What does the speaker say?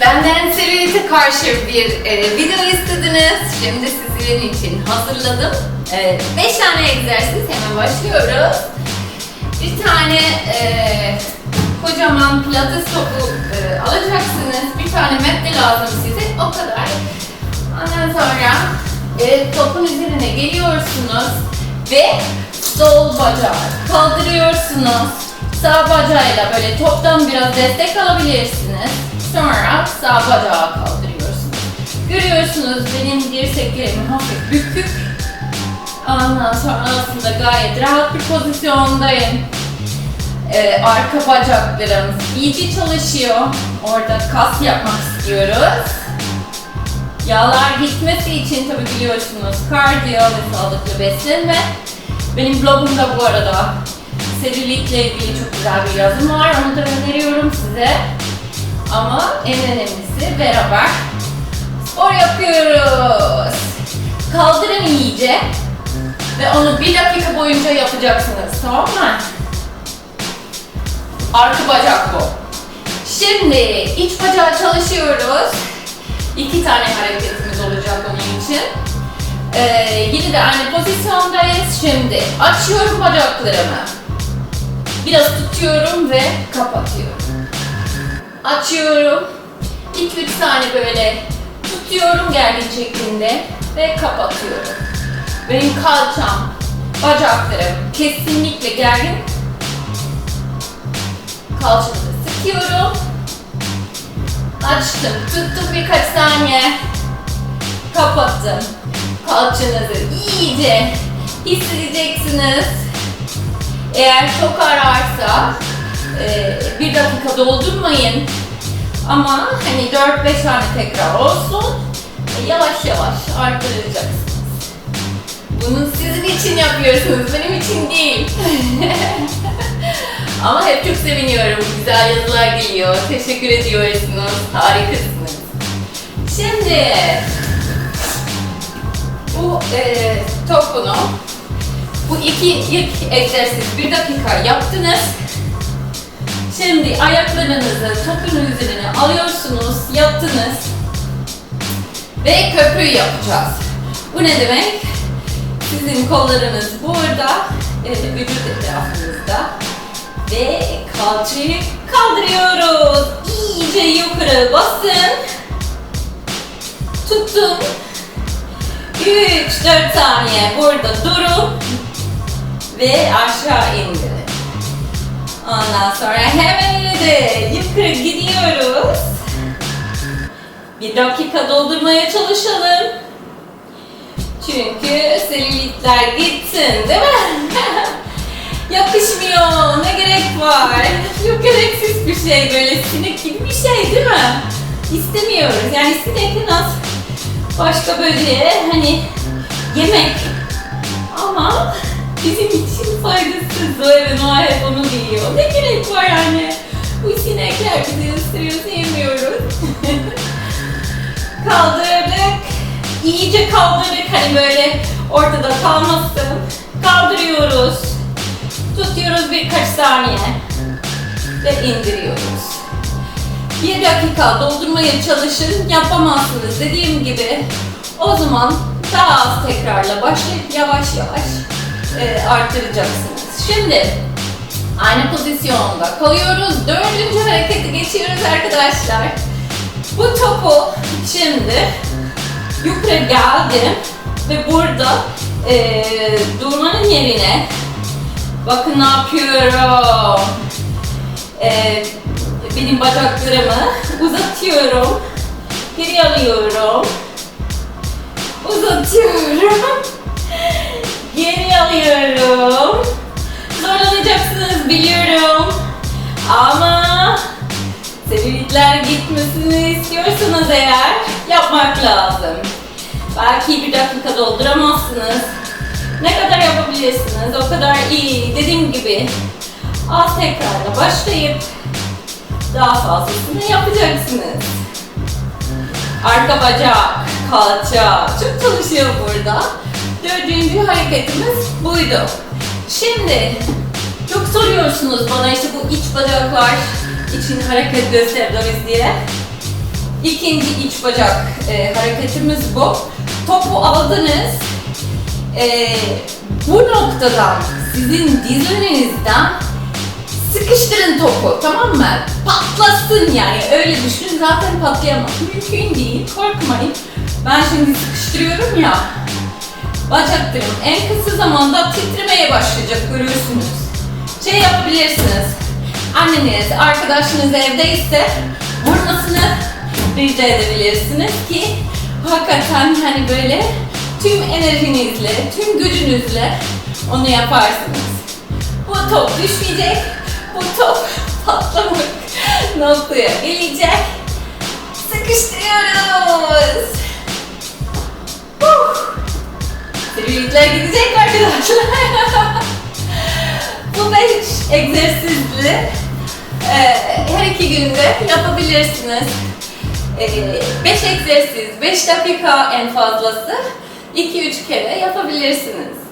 Benden selülite karşı bir e, video istediniz. Şimdi sizin için hazırladım. 5 tane egzersiz hemen başlıyoruz. Bir tane e, kocaman pilates topu e, alacaksınız. Bir tane mat lazım size. O kadar. Ondan sonra e, topun üzerine geliyorsunuz ve sol bacağı kaldırıyorsunuz. Sağ bacağıyla böyle toptan biraz destek alabilirsiniz. Sonra sağ bacağı kaldırıyorsunuz. Görüyorsunuz benim dirseklerim hafif bükük. Ondan sonra aslında gayet rahat bir pozisyondayım. Ee, arka bacaklarım iyice çalışıyor. Orada kas yapmak istiyoruz. Yağlar gitmesi için tabi biliyorsunuz kardiyo ve sağlıklı beslenme. Benim blogumda bu arada selülitle ilgili çok güzel bir yazım var. Onu da öneriyorum size. Ama en önemlisi beraber spor yapıyoruz. Kaldırın iyice ve onu bir dakika boyunca yapacaksınız. Tamam mı? Arka bacak bu. Şimdi iç bacağı çalışıyoruz. İki tane hareketimiz olacak onun için. Ee, yine de aynı pozisyondayız. Şimdi açıyorum bacaklarımı. Biraz tutuyorum ve kapatıyorum. Açıyorum. 2-3 saniye böyle tutuyorum gergin şeklinde ve kapatıyorum. Benim kalçam, bacaklarım kesinlikle gergin. Kalçamı sıkıyorum. Açtım, tuttum birkaç saniye. Kapattım. Kalçanızı iyice hissedeceksiniz. Eğer çok ararsa e, bir dakika doldurmayın. Ama hani 4-5 tane tekrar olsun. Yavaş yavaş arttıracaksınız. Bunu sizin için yapıyorsunuz, benim için değil. Ama hep çok seviniyorum. Güzel yazılar geliyor. Teşekkür ediyorsunuz. Harikasınız. Şimdi bu e, topunu bu iki ilk egzersiz bir dakika yaptınız. Şimdi ayaklarınızı topun üzerine alıyorsunuz, yattınız ve köprü yapacağız. Bu ne demek? Sizin kollarınız burada, e, vücut etrafınızda ve kalçayı kaldırıyoruz. İyice yukarı basın. Tutun. 3-4 saniye burada durun ve aşağı indirin. Ondan sonra hemen de yukarı gidiyoruz. Bir dakika doldurmaya çalışalım. Çünkü selülitler gitsin değil mi? Yakışmıyor. Ne gerek var? Yok gereksiz bir şey böyle sinek gibi bir şey değil mi? İstemiyoruz. Yani sinek en az başka böyle hani yemek ama bizim için faydasız. Böyle Noah hep onu diyor. Ne Kaldırdık. İyice kaldırdık hani böyle ortada kalmasın. Kaldırıyoruz. Tutuyoruz birkaç saniye. Ve indiriyoruz. Bir dakika doldurmaya çalışın. Yapamazsınız dediğim gibi. O zaman daha az tekrarla başlayıp yavaş yavaş e, artıracaksınız. Şimdi aynı pozisyonda kalıyoruz. Dördüncü hareketi geçiyoruz arkadaşlar. Bu topu şimdi yukarı geldim ve burada e, durmanın yerine bakın ne yapıyorum. E, benim bacaklarımı uzatıyorum. Geri alıyorum. Uzatıyorum. Geri alıyorum. Selülitler gitmesini istiyorsanız eğer yapmak lazım. Belki bir dakika dolduramazsınız. Ne kadar yapabilirsiniz o kadar iyi. Dediğim gibi az tekrarla başlayıp daha fazlasını yapacaksınız. Arka bacak, kalça çok çalışıyor burada. Dördüncü hareketimiz buydu. Şimdi çok soruyorsunuz bana işte bu iç bacaklar için hareket gösteririz diye. İkinci iç bacak e, hareketimiz bu. Topu aldınız. E, bu noktadan sizin dizlerinizden sıkıştırın topu tamam mı? Patlasın yani öyle düşünün zaten patlayamaz. Mümkün değil korkmayın. Ben şimdi sıkıştırıyorum ya. Bacaklarım en kısa zamanda titremeye başlayacak görürsünüz. Şey yapabilirsiniz. Anneniz, arkadaşınız evdeyse vurmasını rica edebilirsiniz ki hakikaten hani böyle tüm enerjinizle, tüm gücünüzle onu yaparsınız. Bu top düşmeyecek, bu top patlamak noktaya gelecek. Sıkıştırıyoruz. Huh. Sivrilikler gidecek arkadaşlar. Bu beş egzersizli e, her iki günde yapabilirsiniz. 5 egzersiz, 5 dakika en fazlası 2-3 kere yapabilirsiniz.